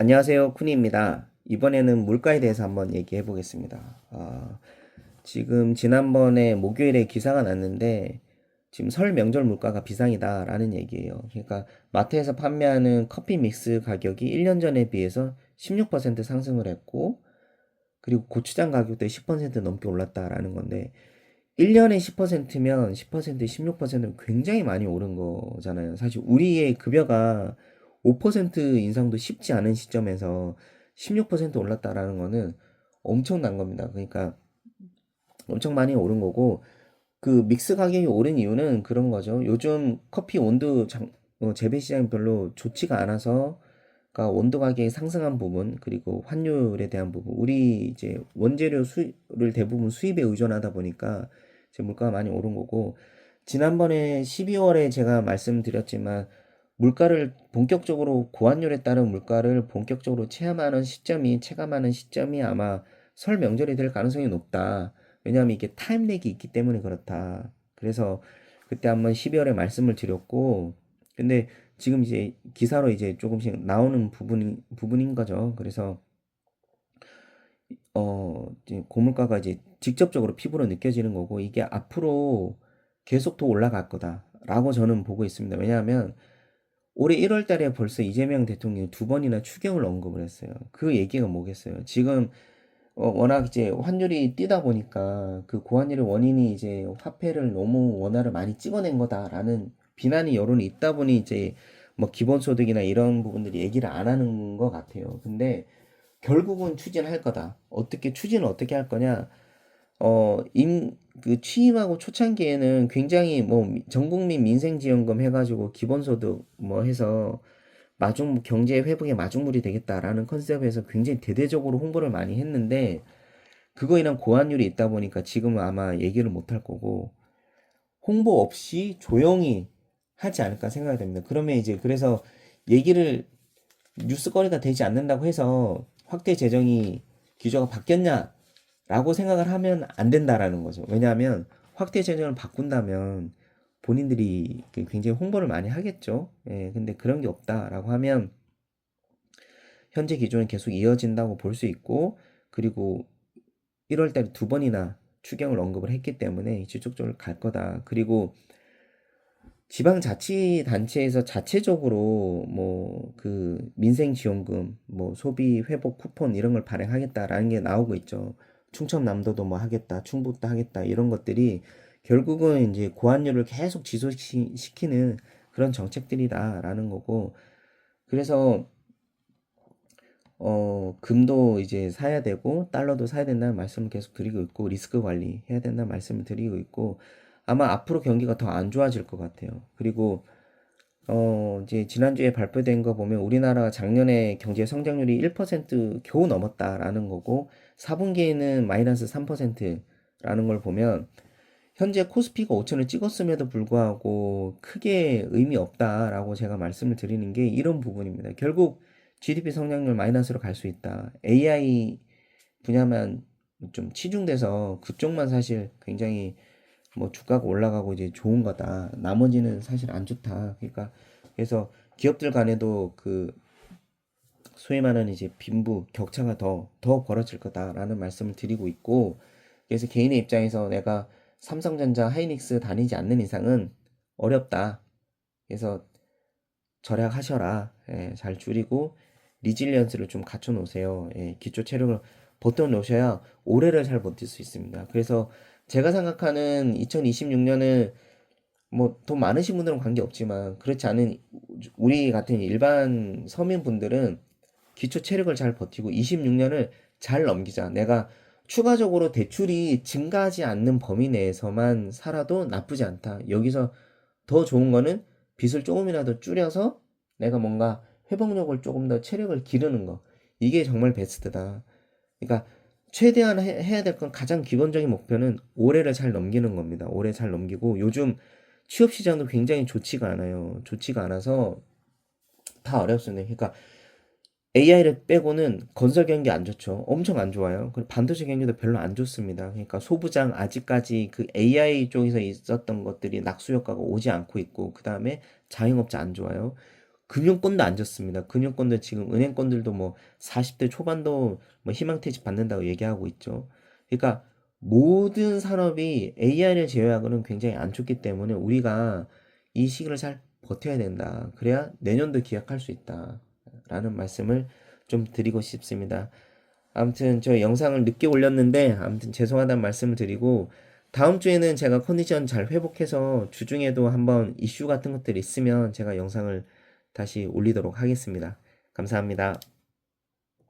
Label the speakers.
Speaker 1: 안녕하세요. 쿠니입니다. 이번에는 물가에 대해서 한번 얘기해 보겠습니다. 아, 지금 지난번에 목요일에 기사가 났는데 지금 설 명절 물가가 비상이다 라는 얘기예요. 그러니까 마트에서 판매하는 커피 믹스 가격이 1년 전에 비해서 16% 상승을 했고 그리고 고추장 가격도 10% 넘게 올랐다라는 건데 1년에 10%면 10%, 16%면 굉장히 많이 오른 거잖아요. 사실 우리의 급여가 5% 인상도 쉽지 않은 시점에서 16% 올랐다라는 거는 엄청난 겁니다. 그러니까 엄청 많이 오른 거고 그 믹스 가격이 오른 이유는 그런 거죠. 요즘 커피 온도 장, 어, 재배 시장이 별로 좋지가 않아서 그러니까 원두 가격이 상승한 부분 그리고 환율에 대한 부분 우리 이제 원재료 수를 대부분 수입에 의존하다 보니까 이제 물가가 많이 오른 거고 지난번에 12월에 제가 말씀드렸지만 물가를 본격적으로 고환율에 따른 물가를 본격적으로 체험하는 시점이 체감하는 시점이 아마 설 명절이 될 가능성이 높다. 왜냐하면 이게 타임렉이 있기 때문에 그렇다. 그래서 그때 한번 12월에 말씀을 드렸고 근데 지금 이제 기사로 이제 조금씩 나오는 부분이 부분인 거죠. 그래서 어 이제 고물가가 이제 직접적으로 피부로 느껴지는 거고 이게 앞으로 계속 더 올라갈 거다라고 저는 보고 있습니다. 왜냐하면 올해 1월 달에 벌써 이재명 대통령이 두 번이나 추경을 언급을 했어요. 그 얘기가 뭐겠어요? 지금 어, 워낙 이제 환율이 뛰다 보니까 그 고환율의 원인이 이제 화폐를 너무 원화를 많이 찍어낸 거다라는 비난이 여론이 있다 보니 이제 뭐 기본소득이나 이런 부분들이 얘기를 안 하는 것 같아요. 근데 결국은 추진할 거다. 어떻게 추진을 어떻게 할 거냐? 어, 임, 그 취임하고 초창기에는 굉장히 뭐 전 국민 민생지원금 해가지고 기본소득 뭐 해서 마중 경제 회복의 마중물이 되겠다라는 컨셉에서 굉장히 대대적으로 홍보를 많이 했는데 그거 인한 고환율이 있다 보니까 지금은 아마 얘기를 못 할 거고 홍보 없이 조용히 하지 않을까 생각이 됩니다. 그러면 이제 그래서 얘기를 뉴스거리가 되지 않는다고 해서 확대 재정이 기조가 바뀌었냐? 라고 생각을 하면 안 된다라는 거죠. 왜냐하면 확대 재정을 바꾼다면 본인들이 그 굉장히 홍보를 많이 하겠죠. 예, 근데 그런 게 없다라고 하면 현재 기조는 계속 이어진다고 볼 수 있고 그리고 1월 달에 두 번이나 추경을 언급을 했기 때문에 지속적으로 갈 거다. 그리고 지방자치단체에서 자체적으로 뭐 그 민생지원금, 뭐 소비 회복 쿠폰 이런 걸 발행하겠다라는 게 나오고 있죠. 충청남도도 뭐 하겠다, 충북도 하겠다 이런 것들이 결국은 이제 고환율을 계속 지속시키는 그런 정책들이다라는 거고 그래서 어 금도 이제 사야 되고 달러도 사야 된다는 말씀을 계속 드리고 있고 리스크 관리 해야 된다는 말씀을 드리고 있고 아마 앞으로 경기가 더 안 좋아질 것 같아요. 그리고 어 이제 지난주에 발표된 거 보면 우리나라 작년에 경제 성장률이 1% 겨우 넘었다라는 거고 4분기에는 마이너스 3%라는 걸 보면 현재 코스피가 5천을 찍었음에도 불구하고 크게 의미 없다라고 제가 말씀을 드리는 게 이런 부분입니다. 결국 GDP 성장률 마이너스로 갈 수 있다. AI 분야만 좀 치중돼서 그쪽만 사실 굉장히 뭐 주가가 올라가고 이제 좋은 거다. 나머지는 사실 안 좋다. 그러니까 그래서 기업들 간에도 그 소위 말하는 이제 빈부 격차가 더 더 벌어질 거다라는 말씀을 드리고 있고 그래서 개인의 입장에서 내가 삼성전자, 하이닉스 다니지 않는 이상은 어렵다. 그래서 절약하셔라. 예, 잘 줄이고 리질리언스를 좀 갖춰 놓으세요. 예, 기초 체력을 버텨 놓으셔야 올해를 잘 버틸 수 있습니다. 그래서 제가 생각하는 2026년은 뭐 돈 많으신 분들은 관계없지만 그렇지 않은 우리 같은 일반 서민분들은 기초 체력을 잘 버티고 26년을 잘 넘기자. 내가 추가적으로 대출이 증가하지 않는 범위 내에서만 살아도 나쁘지 않다. 여기서 더 좋은 거는 빚을 조금이라도 줄여서 내가 뭔가 회복력을 조금 더 체력을 기르는 거. 이게 정말 베스트다. 그러니까 최대한 해, 해야 될 건 가장 기본적인 목표는 올해를 잘 넘기는 겁니다. 올해 잘 넘기고 요즘 취업 시장도 굉장히 좋지가 않아요. 좋지가 않아서 다 어렵습니다. 그러니까 AI를 빼고는 건설 경기 안 좋죠. 엄청 안 좋아요. 그리고 반도체 경기도 별로 안 좋습니다. 그러니까 소부장 아직까지 그 AI 쪽에서 있었던 것들이 낙수 효과가 오지 않고 있고 그 다음에 자영업자 안 좋아요. 금융권도 안 좋습니다. 금융권도 지금 은행권들도 뭐 40대 초반도 뭐 희망퇴직 받는다고 얘기하고 있죠. 그러니까 모든 산업이 AI를 제외하고는 굉장히 안 좋기 때문에 우리가 이 시기를 잘 버텨야 된다. 그래야 내년도 기약할 수 있다. 라는 말씀을 좀 드리고 싶습니다. 아무튼 저 영상을 늦게 올렸는데 아무튼 죄송하다는 말씀을 드리고 다음 주에는 제가 컨디션 잘 회복해서 주중에도 한번 이슈 같은 것들이 있으면 제가 영상을 다시 올리도록 하겠습니다. 감사합니다.